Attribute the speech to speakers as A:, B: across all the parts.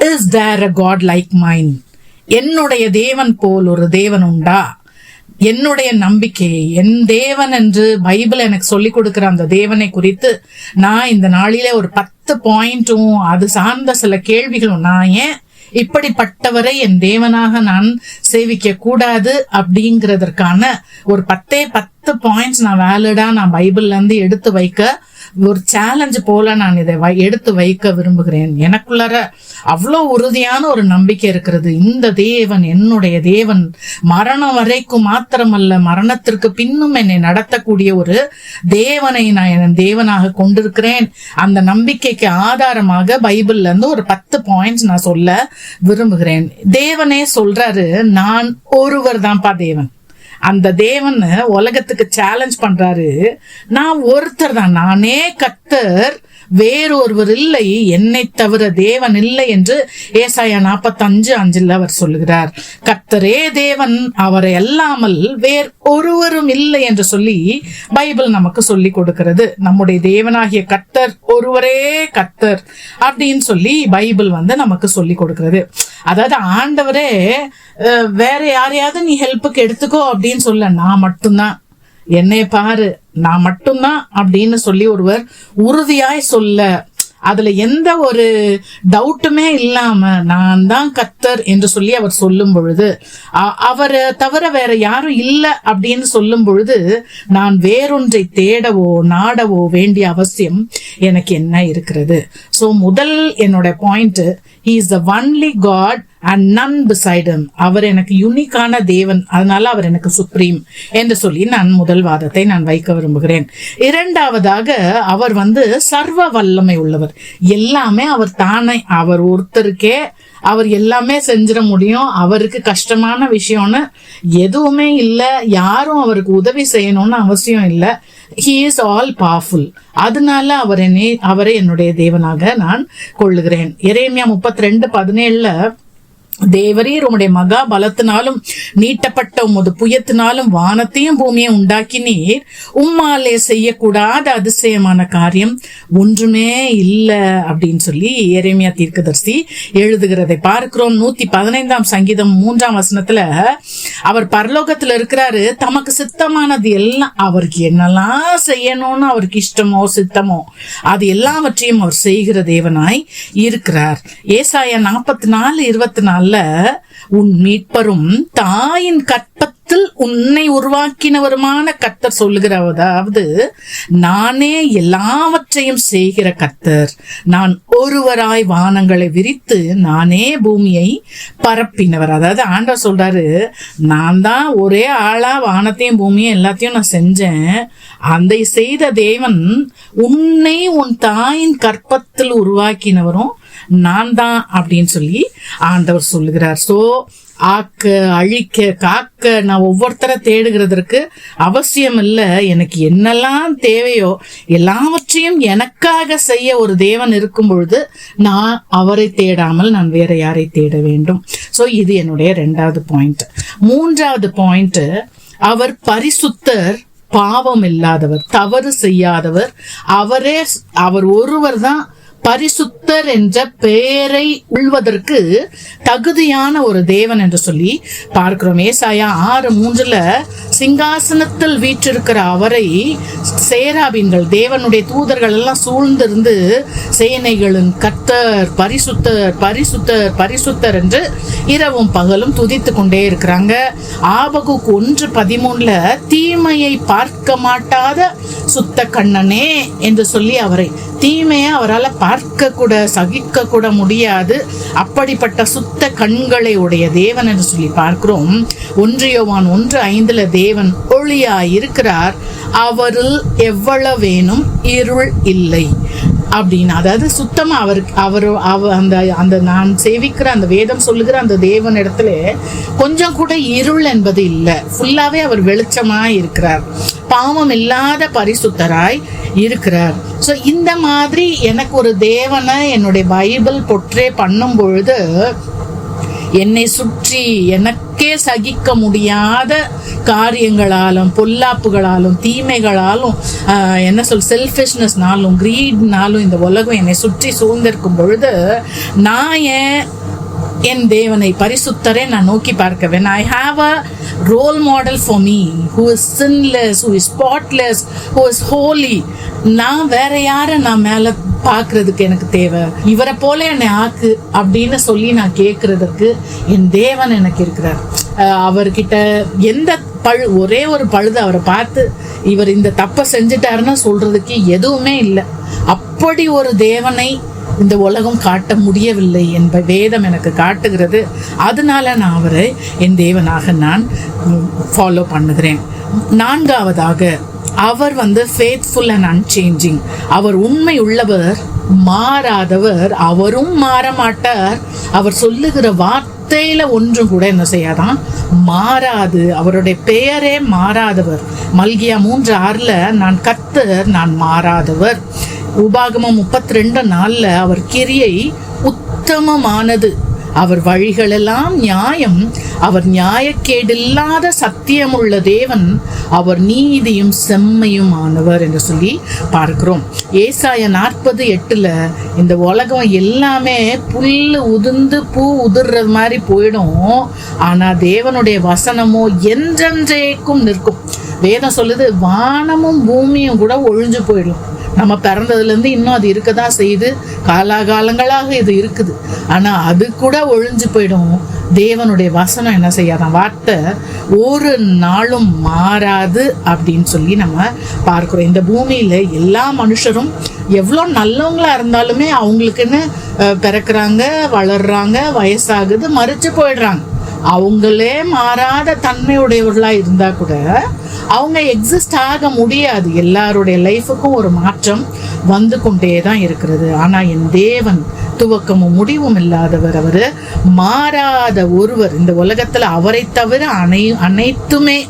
A: Is there a god like mine என்னுடைய தேவன் போல் ஒரு தேவன் உண்டா? என்னுடைய நம்பிக்கை என் தேவன் என்று பைபிள் எனக்கு சொல்லி கொடுக்கிற அந்த தேவனை குறித்து நான் இந்த நாளிலே ஒரு பத்து பாயிண்ட்டும் அது சார்ந்த சில கேள்விகளும். நான் ஏன் இப்படிப்பட்டவரை என் தேவனாக நான் சேவிக்க கூடாது அப்படிங்கிறதற்கான ஒரு பத்தே பத்து பாயிண்ட்ஸ் நான் வேலிடா நான் பைபிள்ல இருந்து எடுத்து வைக்க ஒரு சேலஞ்சு போல நான் இதை வை- எடுத்து வைக்க விரும்புகிறேன். எனக்குள்ளார அவ்வளோ உறுதியான ஒரு நம்பிக்கை இருக்கிறது. இந்த தேவன் என்னுடைய தேவன். மரணம் வரைக்கும் மாத்திரமல்ல மரணத்திற்கு பின்னும் என்னை நடத்தக்கூடிய ஒரு தேவனை நான் என் தேவனாக கொண்டிருக்கிறேன். அந்த நம்பிக்கைக்கு ஆதாரமாக பைபிள்ல இருந்து ஒரு பத்து பாயிண்ட்ஸ் நான் சொல்ல விரும்புகிறேன். தேவனே சொல்றாரு நான் ஒருவர் தான்ப்பா தேவன். அந்த தேவன் உலகத்துக்கு சேலஞ்ச் பண்றாரு. நான் ஒருத்தர் தான். நானே கத்தர் வேறொருவர் இல்லை. என்னை தவிர தேவன் இல்லை என்று ஏசாயா நாற்பத்தஞ்சு அஞ்சில் அவர் சொல்லுகிறார். கத்தரே தேவன் அவரை அல்லாமல் வேறு ஒருவரும் இல்லை என்று சொல்லி பைபிள் நமக்கு சொல்லி கொடுக்கிறது. நம்முடைய தேவனாகிய கத்தர் ஒருவரே கத்தர் அப்படின்னு சொல்லி பைபிள் வந்து நமக்கு சொல்லி கொடுக்கிறது. அதாவது ஆண்டவரே அஹ், வேற யாரையாவது நீ ஹெல்ப்புக்கு எடுத்துக்கோ அப்படின்னு சொல்ல நான் மட்டும்தான். என்னை பாரு நான் மட்டும்தான் அப்படின்னு சொல்லி ஒருவர் உறுதியாய் சொல்ல அதுல எந்த ஒரு டவுட்டுமே இல்லாம நான் தான் கத்தர் என்று சொல்லி அவர் சொல்லும் பொழுது அவரை தவிர வேற யாரும் இல்லை அப்படின்னு சொல்லும் பொழுது நான் வேறொன்றை தேடவோ நாடவோ வேண்டிய அவசியம் எனக்கு என்ன இருக்கிறது? ஸோ முதல் என்னோட point is the only god and none beside அவர் எனக்கு யுனிக்கான தேவன். அதனால அவர் எனக்கு சுப்ரீம் என்று சொல்லி நான் முதல் வாதத்தை நான் வைக்க விரும்புகிறேன். இரண்டாவதாக அவர் வந்து சர்வ வல்லமை உள்ளவர். எல்லாமே அவர் தானே. அவர் ஒருத்தருக்கே அவர் எல்லாமே செஞ்சிட முடியும். அவருக்கு கஷ்டமான விஷயம்னு எதுவுமே இல்லை. யாரும் அவருக்கு உதவி செய்யணும்னு அவசியம் இல்லை. ஹீ இஸ் ஆல் பவர்ஃபுல் அதனால அவர் என்னை அவரை என்னுடைய தேவனாக நான் கொள்ளுகிறேன். இறைமையா முப்பத்தி ரெண்டு பதினேழுல தேவரீர் உம்முடைய மகா பலத்தினாலும் நீட்டப்பட்ட உமது புயத்தினாலும் வானத்தையும் பூமியை உண்டாக்கினீர். உம்மாலே செய்யக்கூடாத அதிசயமான காரியம் ஒன்றுமே இல்லை அப்படின்னு சொல்லி எரேமியா தீர்க்கதர்சி எழுதுகிறதை பார்க்கிறோம். நூத்தி பதினைந்தாம் சங்கீதம் மூன்றாம் வசனத்துல அவர் பரலோகத்துல இருக்கிறாரு. தமக்கு சித்தமானது எல்லாம் அவருக்கு என்னெல்லாம் செய்யணும்னு அவருக்கு இஷ்டமோ சித்தமோ அது எல்லாவற்றையும் அவர் செய்கிற தேவனாய் இருக்கிறார். ஏசாயா நாற்பத்தி நாலு இருபத்தி நாலுல உன் மீட்பரும் தாயின் கற்பத்தில் உன்னை உருவாக்கினவருமான கத்தர் சொல்லுகிறதாவது நானே எல்லாவற்றையும் செய்கிற கத்தர் நான் ஒருவராய் வானங்களை விரித்து நானே பூமியை பரப்பினவர். அதாவது ஆண்டவர் சொல்றாரு நான் தான் ஒரே ஆளா வானத்தையும் பூமியும் எல்லாத்தையும் நான் செஞ்சேன். அந்த செய்த தேவன் உன்னை உன் தாயின் கற்பத்தில் உருவாக்கினவரும் நான் தான் அப்படின்னு சொல்லி ஆண்டவர் சொல்லுகிறார். சோ ஆக்க அழிக்க காக்க நான் ஒவ்வொருத்தரை தேடுகிறதற்கு அவசியம் இல்லை எனக்கு என்னெல்லாம் தேவையோ எல்லாவற்றையும் எனக்காக செய்ய ஒரு தேவன் இருக்கும் பொழுது நான் அவரை தேடாமல் நான் வேற யாரை தேட வேண்டும். ஸோ இது என்னுடைய ரெண்டாவது பாயிண்ட் மூன்றாவது பாயிண்ட் அவர் பரிசுத்தர் பாவம் இல்லாதவர் தவறு செய்யாதவர். அவரே அவர் ஒருவர் தான் பரிசுத்தர் என்ற பெயரை உள்வதற்கு தகுதியான ஒரு தேவன் என்று சொல்லி பார்க்கிறோம். ஏசாயா ஆறு மூன்றுல சிங்காசனத்தில் வீற்றிருக்கிற அவரை சேராபின்கள் தேவனுடைய தூதர்கள் எல்லாம் சூழ்ந்திருந்து சேனைகளின் கத்தர் பரிசுத்தர் பரிசுத்தர் பரிசுத்தர் என்று இரவும் பகலும் துதித்து கொண்டே இருக்கிறாங்க. ஆபகுக்கு ஒன்று பதிமூணுல தீமையை பார்க்க மாட்டாத சுத்த கண்ணனே என்று சொல்லி அவரை தீமையை அவரால் பார்க்க கூட சகிக்க கூட முடியாது. அப்படிப்பட்ட சுத்த கண்களை உடைய தேவன் என்று சொல்லி பார்க்கிறோம். ஒன்றியோவான் ஒன்று ஐந்துல தேவன் ஒளியா இருக்கிறார் அவரில் எவ்வளவேனும் இருள் இல்லை. அப்படின்னு. அதாவது சுத்தமாக அவருக்கு அவர் அவ அந்த அந்த நான் சேவிக்கிற அந்த வேதம் சொல்லுகிற அந்த தேவன் இடத்துல கொஞ்சம் கூட இருள் என்பது இல்லை. ஃபுல்லாகவே அவர் வெளிச்சமாக இருக்கிறார். பாவம் இல்லாத பரிசுத்தராய் இருக்கிறார். ஸோ இந்த மாதிரி எனக்கு ஒரு தேவனை என்னுடைய பைபிள் பொற்றே பண்ணும் பொழுது என்னை சுற்றி எனக்கே சகிக்க முடியாத காரியங்களாலும் பொல்லாப்புகளாலும் தீமைகளாலும் என்ன சொல் செல்ஃபிஷ்னஸ்னாலும் கிரீட்னாலும் இந்த உலகம் என்னை சுற்றி சூழ்ந்திருக்கும் பொழுது நான் ஏன் என் தேவனை பரிசுத்தரை நான் நோக்கி பார்க்க I have a role model for me me is sinless sinless is spotless spotless is holy நான் வேற யாரை நான் மேல பார்க்கிறதுக்கு எனக்கு தேவை? இவரை போல என்னை ஆக்கு அப்படின்னு சொல்லி நான் கேட்கறதுக்கு என் தேவன் எனக்கு இருக்கிறார். அவர்கிட்ட எந்த பழு ஒரே ஒரு பழுது அவரை பார்த்து இவர் இந்த தப்பை செஞ்சுட்டாருன்னு சொல்றதுக்கு எதுவுமே இல்லை. அப்படி ஒரு தேவனை இந்த உலகம் காட்ட முடியவில்லை என்ப வேதம் எனக்கு காட்டுகிறது. அதனால நான் அவரை என் தேவனாக நான் ஃபாலோ பண்ணுகிறேன். நான்காவதாக அவர் வந்து ஃபேத்ஃபுல் அண்ட் அன்சேஞ்சிங் அவர் உண்மை உள்ளவர் மாறாதவர் அவரும் மாற மாட்டார். அவர் சொல்லுகிற வார்த்தையில ஒன்றும் கூட என்ன செய்யாதான் மாறாது. அவருடைய பெயரே மாறாதவர். மல்கியா மூன்று ஆறுல நான் கத்தர் நான் மாறாதவர். உபாகமம் முப்பத்தி ரெண்டு நாளில் அவர் கிரியை உத்தமமானது. அவர் வழிகளெல்லாம் நியாயம். அவர் நியாயக்கேடில்லாத சத்தியமுள்ள தேவன். அவர் நீதியும் செம்மையும் ஆனவர் என்று சொல்லி பார்க்கிறோம். ஏசாய நாற்பது எட்டுல இந்த உலகம் எல்லாமே புல் உதிர்ந்து பூ உதிர்றது மாதிரி போயிடும். ஆனால் தேவனுடைய வசனமோ என்றென்றேக்கும் நிற்கும். வேதம் சொல்லுது வானமும் பூமியும் கூட ஒழிஞ்சு போயிடும். நம்ம பிறந்ததுலேருந்து இன்னும் அது இருக்க தான் செய்யுது. காலாகாலங்களாக இது இருக்குது. ஆனால் அது கூட ஒழிஞ்சு போயிடும். தேவனுடைய வசனம் என்ன செய்யாதான் வார்த்தை ஒரு நாளும் மாறாது அப்படின்னு சொல்லி நம்ம பார்க்குறோம். இந்த பூமியில் எல்லா மனுஷரும் எவ்வளோ நல்லவங்களாக இருந்தாலுமே அவங்களுக்குன்னு பிறக்கிறாங்க பிறக்கறாங்க வளர்றாங்க வயசாகுது மறித்து போயிடுறாங்க. அவங்களே மாறாத தன்மையுடையவர்களா இருந்தா கூட அவங்க எக்ஸிஸ்ட் ஆக முடியாது. எல்லாருடைய லைஃபுக்கும் ஒரு மாற்றம் வந்து கொண்டே தான் இருக்கிறது. ஆனா என் தேவன் துவக்கமும் முடிவும் இல்லாதவர் அவர். மாறாத ஒருவர். இந்த உலகத்துல அவரை தவிர அனை அனைத்துமே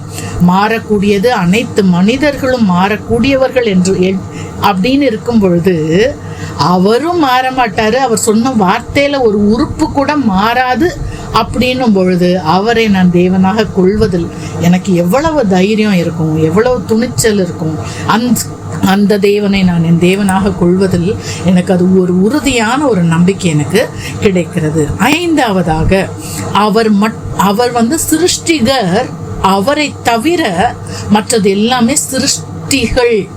A: மாறக்கூடியது அனைத்து மனிதர்களும் மாறக்கூடியவர்கள் என்று அப்படின்னு இருக்கும் பொழுது அவரும் மாற மாட்டார் அவர் சொன்ன வார்த்தையில் ஒரு உறுப்பு கூட மாறாது அப்படின்னும் பொழுது அவரை நான் தேவனாக கொள்வதில் எனக்கு எவ்வளவு தைரியம் இருக்கும் எவ்வளவு துணிச்சல் இருக்கும். அந்த அந்த தேவனை நான் என் தேவனாக கொள்வதில் எனக்கு அது ஒரு உறுதியான ஒரு நம்பிக்கை எனக்கு கிடைக்கிறது. ஐந்தாவதாக அவர் மட் அவர் வந்து சிருஷ்டிகர். அவரை தவிர மற்றது எல்லாமே சிருஷ்டிகள்.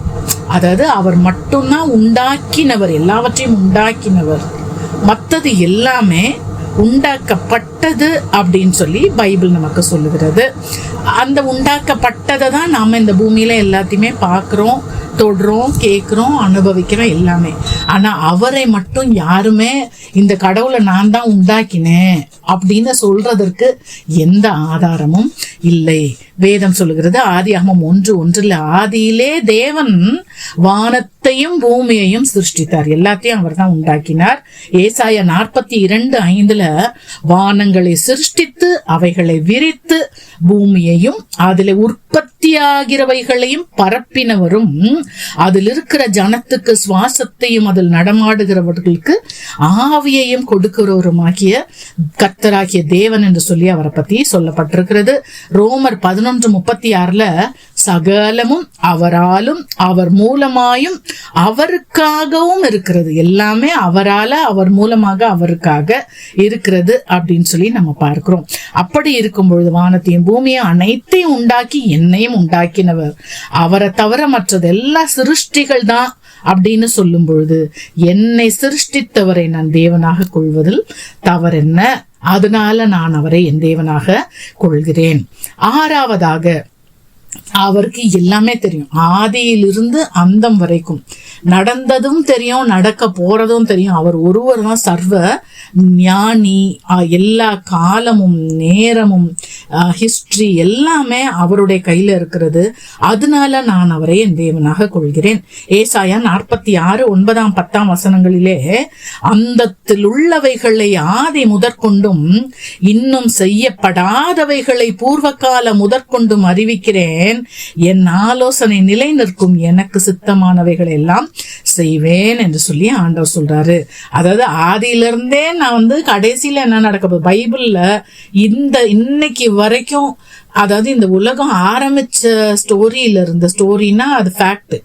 A: அதாவது அவர் மட்டும்தான் உண்டாக்கினவர் எல்லாவற்றையும் உண்டாக்கினவர். மற்றது எல்லாமே உண்டாக்கப்பட்டது அப்படின்னு சொல்லி பைபிள் நமக்கு சொல்லுகிறது. அந்த உண்டாக்கப்பட்டதை தான் நாம இந்த பூமியில எல்லாத்தையுமே பார்க்குறோம் தொடுறோம் கேட்குறோம் அனுபவிக்கிறோம் எல்லாமே. ஆனா அவரை மட்டும் யாருமே இந்த கடவுளை நான் தான் உண்டாக்கினேன் அப்படின்னு சொல்றதற்கு எந்த ஆதாரமும் இல்லை. வேதம் சொல்லுகிறது ஆதி அகமம் ஒன்று ஒன்றில் ஆதியிலே தேவன் வானத்தையும் பூமியையும் சிருஷ்டித்தார். எல்லாத்தையும் அவர் தான் உண்டாக்கினார். ஏசாயா நாற்பத்தி இரண்டு ஐந்துல வானங்கள் சிருஷ்டித்து அவைகளை விரித்து பூமியையும் அதில் உற்பத்தியாகிறவைகளையும் பரப்பினவரும் அதில் இருக்கிற ஜனத்துக்கு சுவாசத்தையும் அதில் நடமாடுகிறவர்களுக்கு ஆவியையும் கொடுக்கிறவருமாகிய கர்த்தராகிய தேவன் என்று சொல்லி அவரை பத்தி சொல்லப்பட்டிருக்கிறது. ரோமர் பதினொன்று முப்பத்தி ஆறுல சகலமும் அவராலும் அவர் மூலமாயும் அவருக்காகவும் இருக்கிறது. எல்லாமே அவரால அவர் மூலமாக அவருக்காக இருக்கிறது அப்படின்னு சொல்லி நம்ம பார்க்கிறோம். அப்படி இருக்கும் பொழுது வானத்தையும் பூமியும் அனைத்தையும் உண்டாக்கி என்னையும் உண்டாக்கினவர். அவரை தவிர மற்றதெல்லாம் சிருஷ்டிகள் தான் அப்படின்னு சொல்லும் பொழுது என்னை சிருஷ்டித்தவரை நான் தேவனாக கொள்வதில் தவறென்ன? அதனால நான் அவரை என் தேவனாக கொள்கிறேன். ஆறாவதாக அவருக்கு எல்லாமே தெரியும். ஆதியிலிருந்து அந்தம் வரைக்கும். நடந்ததும் தெரியும் நடக்க போறதும் தெரியும். அவர் ஒருவர் தான் சர்வ ஞானி. எல்லா காலமும் நேரமும் ஹிஸ்டரி எல்லாமே அவருடைய கையில இருக்கிறது. அதனால நான் அவரை என் தேவனாக கொள்கிறேன். ஏசாயா நாற்பத்தி ஆறு ஒன்பதாம் பத்தாம் வசனங்களிலே அந்தத்தில் உள்ளவைகளை ஆதி முதற்கொண்டும் இன்னும் செய்யப்படாதவைகளை பூர்வகால முதற்கொண்டும் அறிவிக்கிறேன். என் ஆலோசனை நிலை நிற்கும். எனக்கு சித்தமானவைகள் எல்லாம் செய்வேன் என்று சொல்லி ஆண்டவர் சொல்றாரு. அதாவது ஆதியிலிருந்தே நான் வந்து கடைசியில என்ன நடக்க போகுது? பைபிள்ல இந்த இன்னைக்கு வரைக்கும் அதாவது இந்த உலகம் ஆரம்பிச்ச ஸ்டோரியில இருந்த ஸ்டோரினா அது ஃபேக்ட்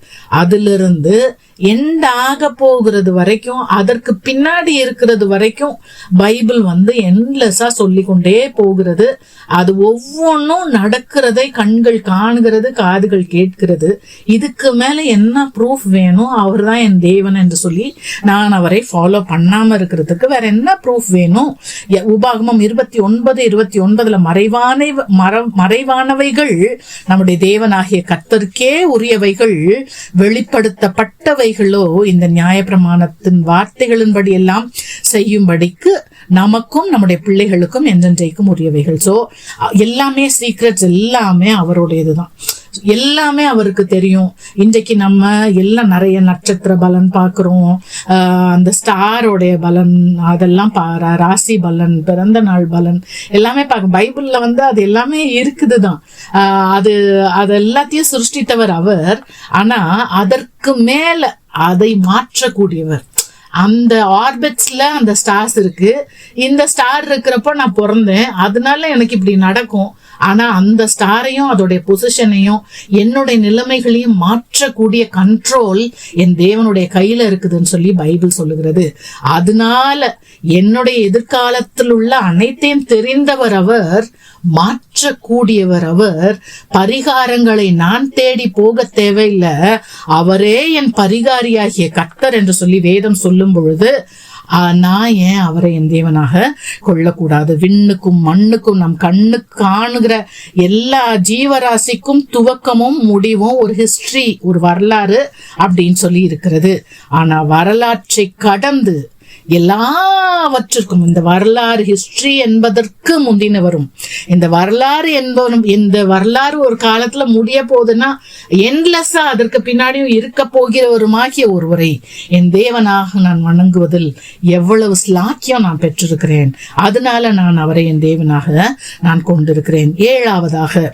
A: அதுல இருந்து எண்ட் ஆக போகிறது வரைக்கும் அதற்கு பின்னாடி இருக்கிறது வரைக்கும் பைபிள் வந்து என்லெஸ்ஸா சொல்லி கொண்டே போகிறது. அது ஒவ்வொன்றும் நடக்கிறதை கண்கள் காணுகிறது காதுகள் கேட்கிறது. இதுக்கு மேல என்ன ப்ரூஃப் வேணும்? அவர் தான் என் தேவன் என்று சொல்லி நான் அவரை ஃபாலோ பண்ணாம இருக்கிறதுக்கு வேற என்ன ப்ரூஃப் வேணும்? எ- உபாகமம் இருபத்தி ஒன்பது இருபத்தி ஒன்பதுல மறைவானை மற மறைவானவைகள் நம்முடைய தேவனாகிய கத்தருக்கே உரியவைகள் வெளிப்படுத்தப்பட்டவை வெளிப்படுத்தப்பட்டவைகளோ இந்த நியாயப்பிரமாணத்தின் வார்த்தைகளின்படி எல்லாம் செய்யும்படிக்கு நமக்கும் நம்முடைய பிள்ளைகளுக்கும் என்றென்றைக்கும் உரியவைகள். சோ எல்லாமே சீக்ரெட்ஸ் எல்லாமே அவருடையதுதான். எல்லாமே அவருக்கு தெரியும். இன்றைக்கு நம்ம எல்லாம் நிறைய நட்சத்திர பலன் பார்க்கிறோம். ஆஹ் அந்த ஸ்டாரோடைய பலன் அதெல்லாம் பா ராசி பலன் பிறந்த நாள் பலன் எல்லாமே பார்க்க பைபிள்ல வந்து அது எல்லாமே இருக்குதுதான். ஆஹ் அது அது எல்லாத்தையும் சிருஷ்டித்தவர் அவர். ஆனா அதற்கு மேல அதை மாற்றக்கூடியவர். அந்த ஆர்பிட்ஸ்ல அந்த ஸ்டார்ஸ் இருக்கு. இந்த ஸ்டார் இருக்கிறப்ப நான் பிறந்தேன். அதனால எனக்கு இப்படி நடக்கும். ஆனா அந்த ஸ்டாரையும் அதோடைய பொசிஷனையும் என்னுடைய நிலைமைகளையும் மாற்றக்கூடிய கண்ட்ரோல் என் தேவனுடைய கையில இருக்குதுன்னு சொல்லி பைபிள் சொல்லுகிறது. அதனால என்னுடைய எதிர்காலத்தில் உள்ள அனைத்தையும் தெரிந்தவர் அவர் மாற்றக்கூடியவர் அவர். பரிகாரங்களை நான் தேடி போக தேவையில்லை. அவரே என் பரிகாரியாகிய கர்த்தர் என்று சொல்லி வேதம் சொல்லும் பொழுது நான் ஏன் அவரை என் தேவனாக கொள்ளக்கூடாது? விண்ணுக்கும் மண்ணுக்கும் நம் கண்ணுக்கு காணுகிற எல்லா ஜீவராசிக்கும் துவக்கமும் முடிவும் ஒரு ஹிஸ்டரி ஒரு வரலாறு அப்படின்னு சொல்லி இருக்கிறது. ஆனா வரலாற்றை கடந்து எல்லாவற்றிற்கும் இந்த வரலாறு ஹிஸ்டரி என்பதற்கு முந்தின வரும் இந்த வரலாறு என்பதும் இந்த வரலாறு ஒரு காலத்துல முடிய போகுதுன்னா என்லெஸ்ஸா அதற்கு பின்னாடியும் இருக்க போகிறவருமாகிய ஒருவரை என் தேவனாக நான் வணங்குவதில் எவ்வளவு ஸ்லாக்கியம் நான் பெற்றிருக்கிறேன். அதனால நான் அவரை என் தேவனாக நான் கொண்டிருக்கிறேன். ஏழாவதாக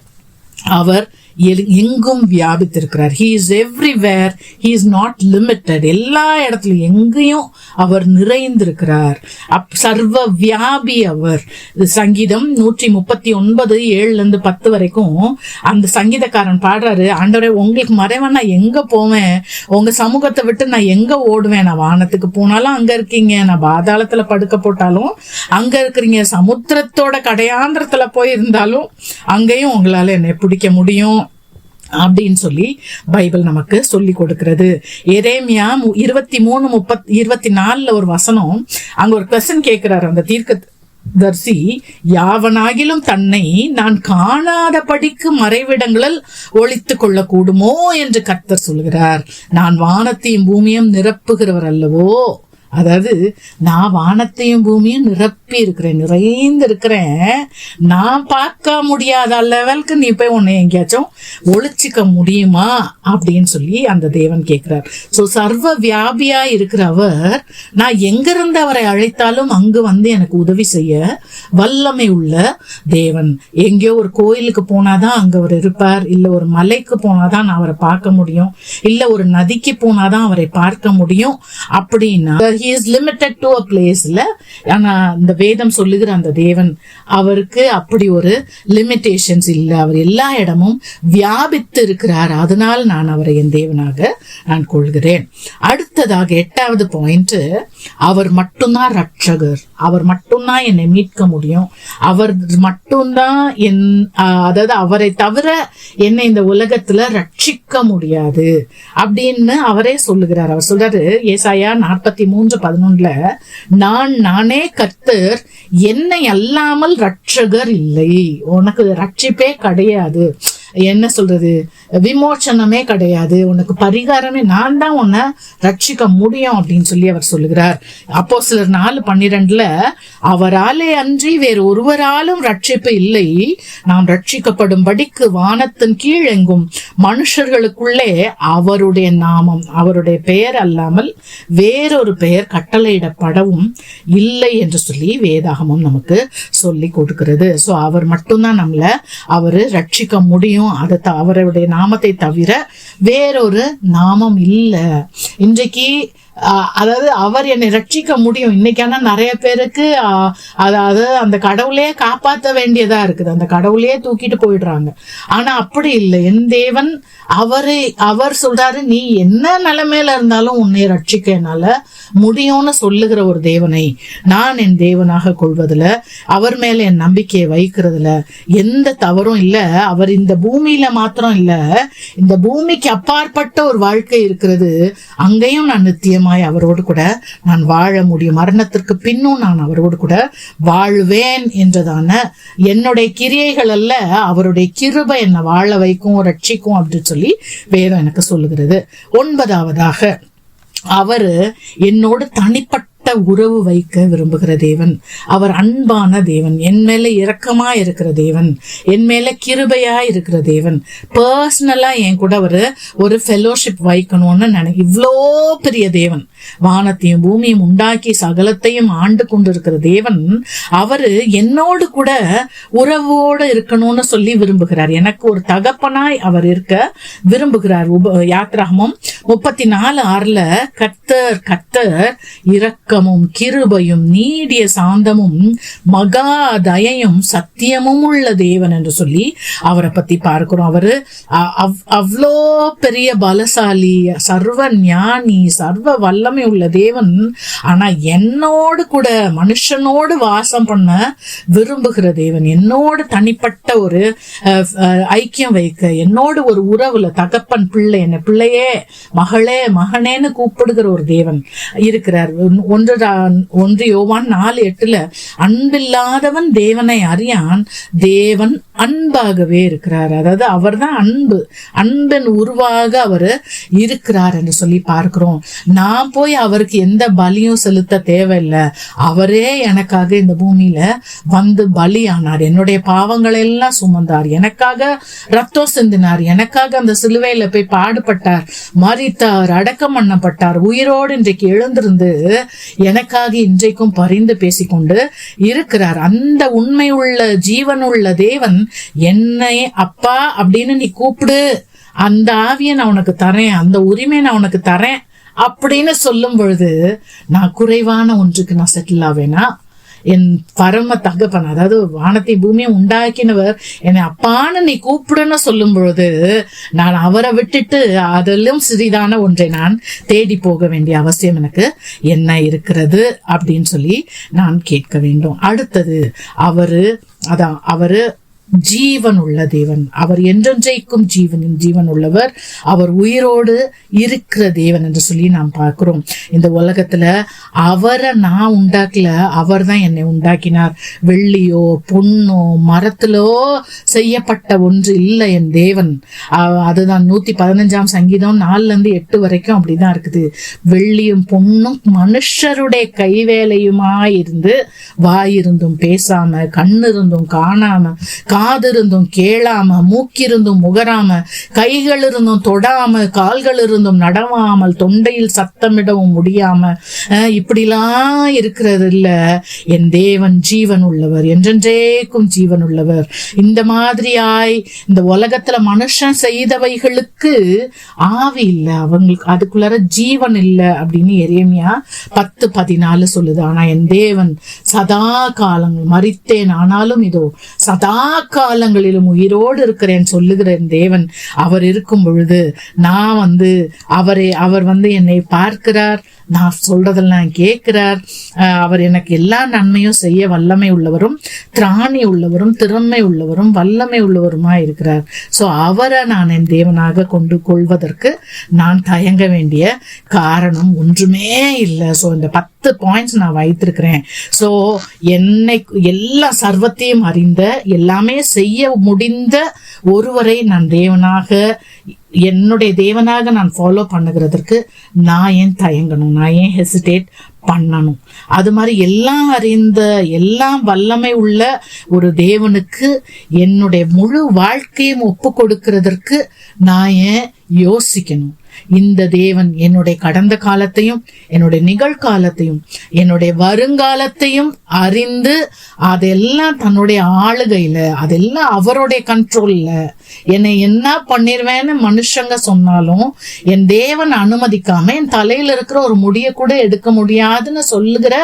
A: அவர் எங்கும் வியாபித்திருக்கிறார். He is everywhere he is not limited எல்லா இடத்துலையும் எங்கேயும் அவர் நிறைந்திருக்கிறார். அப் சர்வ வியாபி அவர். சங்கீதம் நூற்றி முப்பத்தி ஒன்பது ஏழுல இருந்து பத்து வரைக்கும் அந்த சங்கீதக்காரன் பாடுறாரு. ஆண்டவரே உங்களுக்கு மறைவன் நான் எங்க போவேன்? உங்க சமூகத்தை விட்டு நான் எங்க ஓடுவேன்? நான் வானத்துக்கு போனாலும் அங்க இருக்கீங்க. நான் பாதாளத்துல படுக்க போட்டாலும் அங்க இருக்கிறீங்க. சமுத்திரத்தோட கடையாந்திரத்துல போயிருந்தாலும் அங்கேயும் உங்களால என்னை பிடிக்க முடியும். அப்படின்னு சொல்லி பைபிள் நமக்கு சொல்லி கொடுக்கிறது. எரேமியா மு- இருபத்தி மூணு முப்பத் இருபத்தி நாலுல ஒரு வசனம் அங்க ஒரு கொஸ்டின் கேட்கிறாரு அந்த தீர்க்க தர்சி யாவனாகிலும் தன்னை நான் காணாதபடிக்கு மறைவிடங்களில் ஒழித்து கொள்ள கூடுமோ என்று கர்த்தர் சொல்கிறார் நான் வானத்தையும் பூமியும் நிரப்புகிறவர் அல்லவோ? அதாவது நான் வானத்தையும் பூமியும் நிரப்பி இருக்கிறேன் நிறைந்து இருக்கிறேன் நான் பார்க்க முடியாத லெவலுக்கு நீ போய் உன்னை எங்கேயாச்சும் ஒழிச்சிக்க முடியுமா? அப்படின்னு சொல்லி அந்த தேவன் கேட்கிறார். சோ சர்வ வியாபியா இருக்கிற அவர் நான் எங்கிருந்து அவரை அழைத்தாலும் அங்கு வந்து எனக்கு உதவி செய்ய வல்லமை உள்ள தேவன். எங்கேயோ ஒரு கோயிலுக்கு போனாதான் அங்க அவர் இருப்பார். இல்லை ஒரு மலைக்கு போனாதான் நான் அவரை பார்க்க முடியும். இல்லை ஒரு நதிக்கு போனாதான் அவரை பார்க்க முடியும். அப்படின்னா he is limited to பிளேஸ்ல ஆனா இந்த வேதம் சொல்லுகிற அந்த தேவன் அவருக்கு அப்படி ஒரு லிமிட்டேஷன்ஸ் இல்ல. அவர் எல்லா இடமும் வியாபித்து இருக்கிறார். அதனால் நான் அவரை என் தேவனாக நான் கொள்கிறேன். அடுத்ததாக எட்டாவது பாயிண்ட் அவர் மட்டும்தான் ரட்சகர் அவர் மட்டும்தான் என்னை மீட்க முடியும். அவர் மட்டும்தான் என் அதாவது அவரை தவிர என்னை இந்த உலகத்துல ரட்சிக்க முடியாது. அப்படின்னு அவரே சொல்லுகிறார். அவர் சொல்றாரு ஏசாயா நாற்பத்தி மூன்று பதினொன்றுல நான் நானே கர்த்தர் என்னை அல்லாமல் ரட்சகர் இல்லை. உனக்கு ரட்சிப்பே கிடையாது. என்ன சொல்றது? விமோச்சனமே கிடையாது. உனக்கு பரிகாரமே நான் தான் உன்னை ரட்சிக்க முடியும் அப்படின்னு சொல்லி அவர் சொல்லுகிறார். அப்போ சிலர் நாலு பன்னிரெண்டுல அவராலே அன்றி வேறு ஒருவராலும் ரட்சிப்பு இல்லை. நாம் ரட்சிக்கப்படும் படிக்கு வானத்தின் கீழ் எங்கும் மனுஷர்களுக்குள்ளே அவருடைய நாமம் அவருடைய பெயர் அல்லாமல் வேறொரு பெயர் கட்டளையிடப்படவும் இல்லை என்று சொல்லி வேதாகமும் நமக்கு சொல்லி கொடுக்கிறது. சோ அவர் மட்டும்தான் நம்மள அவரு ரட்சிக்க முடியும் முடியும் அதை த- அவருடைய நாமத்தை தவிர வேறொரு நாமம் இல்லை. இன்றைக்கு அதாவது அவர் என்னை ரட்சிக்க முடியும். இன்னைக்கான நிறைய பேருக்கு அதாவது அந்த கடவுளே காப்பாற்ற வேண்டியதா இருக்குது. அந்த கடவுளையே தூக்கிட்டு போயிடுறாங்க. ஆனா அப்படி இல்லை. என் தேவன் அவரு அவர் சொல்றாரு நீ என்ன நிலைமையில இருந்தாலும் உன்னை ரட்சிக்க என்னால முடியும்னு சொல்லுகிற ஒரு தேவனை நான் என் தேவனாக கொள்வதுல அவர் மேல என் நம்பிக்கையை வைக்கிறதுல எந்த தவறும் இல்ல. அவர் இந்த பூமியில மாத்திரம் இல்ல. இந்த பூமிக்கு அப்பாற்பட்ட ஒரு வாழ்க்கை இருக்கிறது. அங்கேயும் நான் நித்தியம் நித்தியமாய் அவரோடு கூட நான் வாழ முடியும். மரணத்திற்கு பின்னும் நான் அவரோடு கூட வாழ்வேன் என்றதான என்னுடைய கிரியைகள் அல்ல அவருடைய கிருபை என்னை வாழ வைக்கும் ரட்சிக்கும் அப்படின்னு சொல்லி வேதம் எனக்கு சொல்லுகிறது. ஒன்பதாவதாக அவரு என்னோடு தனிப்பட்ட உறவு வைக்க விரும்புகிற தேவன். அவர் அன்பான தேவன். என் மேல இரக்கமா இருக்கிற தேவன். என் மேல கிருபையா இருக்கிற தேவன். பர்சனலா என் கூட ஒரு ஒரு ஃபெலோஷிப் வைக்கணும்னு நினை இவ்வளோ பெரிய தேவன். வானத்தையும் பூமியும் உண்டாக்கி சகலத்தையும் ஆண்டு கொண்டிருக்கிற தேவன் அவரு என்னோடு கூட உறவோடு இருக்கணும்னு சொல்லி விரும்புகிறார். எனக்கு ஒரு தகப்பனாய் அவர் இருக்க விரும்புகிறார். உப யாத்ராகமம் முப்பத்தி நாலு ஆறுல கத்தர் கத்தர் இரக்கமும் கிருபையும் நீடிய சாந்தமும் மகா தயையும் சத்தியமும் உள்ள தேவன் என்று சொல்லி அவரை பத்தி பார்க்கிறோம். அவரு அவ்வளோ பெரிய பலசாலி சர்வ ஞானி சர்வ வல்லம் எல்லாமே உள்ள தேவன். ஆனா என்னோடு கூட மனுஷனோடு வாசம் பண்ண விரும்புகிற தேவன். என்னோடு தனிப்பட்ட ஒரு ஐக்கியம் வைக்க என்னோடு ஒரு உறவுல தகப்பன் பிள்ளை என்ன பிள்ளையே மகளே மகனேன்னு கூப்பிடுகிற ஒரு தேவன் இருக்கிறார். ஒன்று- ஒன்று யோவான் நாலு எட்டுல அன்பில்லாதவன் தேவனை அறியான் தேவன் அன்பாகவே இருக்கிறார். அதாவது அவர் தான் அன்பு. அன்பின் உருவாக அவர் இருக்கிறார் என்று சொல்லி பார்க்கிறோம். நான் போய் போய் அவருக்கு எந்த பலியும் செலுத்த தேவையில்லை. அவரே எனக்காக இந்த பூமியில வந்து பலியானார். என்னுடைய பாவங்களை எல்லாம் சுமந்தார். எனக்காக ரத்தம் சிந்தினார். எனக்காக அந்த சிலுவையில போய் பாடுபட்டார். மரித்தார் அடக்கம் பண்ணப்பட்டார். உயிரோடு இன்றைக்கு எழுந்திருந்து எனக்காக இன்றைக்கும் பரிந்து பேசிக்கொண்டு இருக்கிறார். அந்த உண்மை உள்ள ஜீவன் உள்ள தேவன் என்னை அப்பா அப்படின்னு நீ கூப்பிடு. அந்த ஆவியை நான் உனக்கு தரேன். அந்த உரிமையை நான் உனக்கு தரேன். அப்படின்னு சொல்லும் பொழுது நான் குறைவான ஒன்றுக்கு நான் செட்டில் ஆவேனா? என் பரம தகப்பன் அதாவது வானத்தை பூமியை உண்டாக்கினவர் என்னை அப்பான்னு நீ கூப்பிடுன்னு சொல்லும் பொழுது நான் அவரை விட்டுட்டு அதிலும் சிறிதான ஒன்றை நான் தேடி போக வேண்டிய அவசியம் எனக்கு என்ன இருக்கிறது அப்படின்னு சொல்லி நான் கேட்க வேண்டும். அடுத்தது அவரு அதான் அவரு ஜீவன் உள்ள தேவன். அவர் என்றென்றைக்கும் ஜீவனின் ஜீவன் உள்ளவர். அவர் உயிரோடு இருக்கிற தேவன் என்று சொல்லி நாம் பார்க்கிறோம். இந்த உலகத்துல அவரை நான் உண்டாக்கல அவர் தான் என்னை உண்டாக்கினார். வெள்ளியோ பொண்ணோ மரத்திலோ செய்யப்பட்ட ஒன்று இல்லை என் தேவன். அதுதான் நூத்தி பதினஞ்சாம் சங்கீதம் நாலுல இருந்து எட்டு வரைக்கும் அப்படிதான் இருக்குது. வெள்ளியும் பொண்ணும் மனுஷருடைய கைவேலையுமாயிருந்து வாயிருந்தும் பேசாம கண்ணு இருந்தும் காணாம கா இருந்தும் கேளாம மூக்கிருந்தும் முகராம கைகள் இருந்தும் தொடாம கால்கள் இருந்தும் நடவாமல் தொண்டையில் சத்தமிடவும் முடியாம இப்படிலாம் இருக்கிறது இல்ல என் தேவன் ஜீவன் உள்ளவர் என்றென்றேக்கும் ஜீவன் உள்ளவர் இந்த மாதிரியாய் இந்த உலகத்துல மனுஷன் செய்தவைகளுக்கு ஆவி இல்ல. அவங்களுக்கு அதுக்குள்ளார ஜீவன் இல்ல அப்படின்னு எரேமியா பத்து பதினாலு சொல்லுது. ஆனா என் தேவன் சதா காலங்கள் மறித்தேன். ஆனாலும் இதோ சதா காலங்களிலும் உயிரோடு இருக்கிறேன் சொல்லுகிற என் தேவன். அவர் இருக்கும் பொழுது நான் வந்து அவரை அவர் வந்து என்னை பார்க்கிறார். நான் சொல்றதெல்லாம் கேட்கிறார். அஹ் அவர் எனக்கு எல்லா நன்மையும் செய்ய வல்லமை உள்ளவரும் திராணி உள்ளவரும் திறமை உள்ளவரும் வல்லமை உள்ளவருமா இருக்கிறார். ஸோ அவரை நான் என் தேவனாக கொண்டு கொள்வதற்கு நான் தயங்க வேண்டிய காரணம் ஒன்றுமே இல்லை. சோ இந்த பத்து பாயிண்ட்ஸ் நான் வைத்திருக்கிறேன். சோ என்னை எல்லா சர்வத்தையும் அறிந்த எல்லாமே செய்ய முடிந்த ஒருவரை நான் தேவனாக என்னுடைய தேவனாக நான் ஃபாலோ பண்ணுகிறதற்கு நான் ஏன் தயங்கணும்? நான் ஏன் ஹெசிடேட் பண்ணணும். அது மாதிரி எல்லாம் அறிந்த எல்லாம் வல்லமை உள்ள ஒரு தேவனுக்கு என்னுடைய முழு வாழ்க்கையும் ஒப்பு கொடுக்கிறதற்கு நான் ஏன் யோசிக்கணும்? இந்த தேவன் என்னுடைய கடந்த காலத்தையும் என்னுடைய நிகழ்காலத்தையும் என்னுடைய வருங்காலத்தையும் அறிந்து அதெல்லாம் தன்னுடைய ஆளுகையில அதெல்லாம் அவருடைய கண்ட்ரோல்ல என்னை என்ன பண்ணிருவேன்னு மனுஷங்க சொன்னாலும் என் தேவன் அனுமதிக்காம என் தலையில இருக்கிற ஒரு முடிய கூட எடுக்க முடியாதுன்னு சொல்லுகிற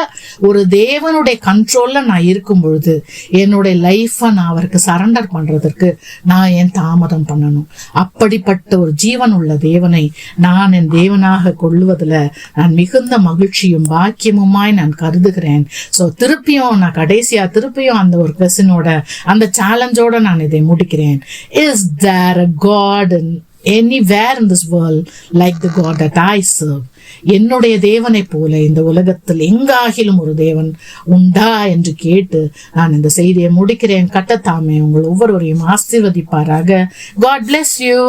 A: ஒரு தேவனுடைய கண்ட்ரோல்ல நான் இருக்கும் பொழுது என்னுடைய லைஃப்பை நான் அவருக்கு சரண்டர் பண்றதற்கு நான் ஏன் தாமதம் பண்ணணும். அப்படிப்பட்ட ஒரு ஜீவன் உள்ள தேவனை நான் என் தேவனாக கொள்ளுவதுல நான் மிகுந்த மகிழ்ச்சியும் பாக்கியமுமாய் நான் கருதுகிறேன். ஸோ திருப்பியும் நான் கடைசியா திருப்பியும் அந்த ஒரு கொஸ்டினோட அந்த சேலஞ்சோட நான் இதை முடிக்கிறேன். Is there a god anywhere in this world like the god that I serve என்னுடைய தேவனைப் போல இந்த உலகத்தில் எங்காகிலும் ஒரு தேவன் உண்டா என்று கேட்டு நான் இந்த செய்தியை முடிக்கிறேன். கட்டத்தாமே உங்கள் ஒவ்வொருவரையும் ஆசீர்வதிப்பாராக. God bless you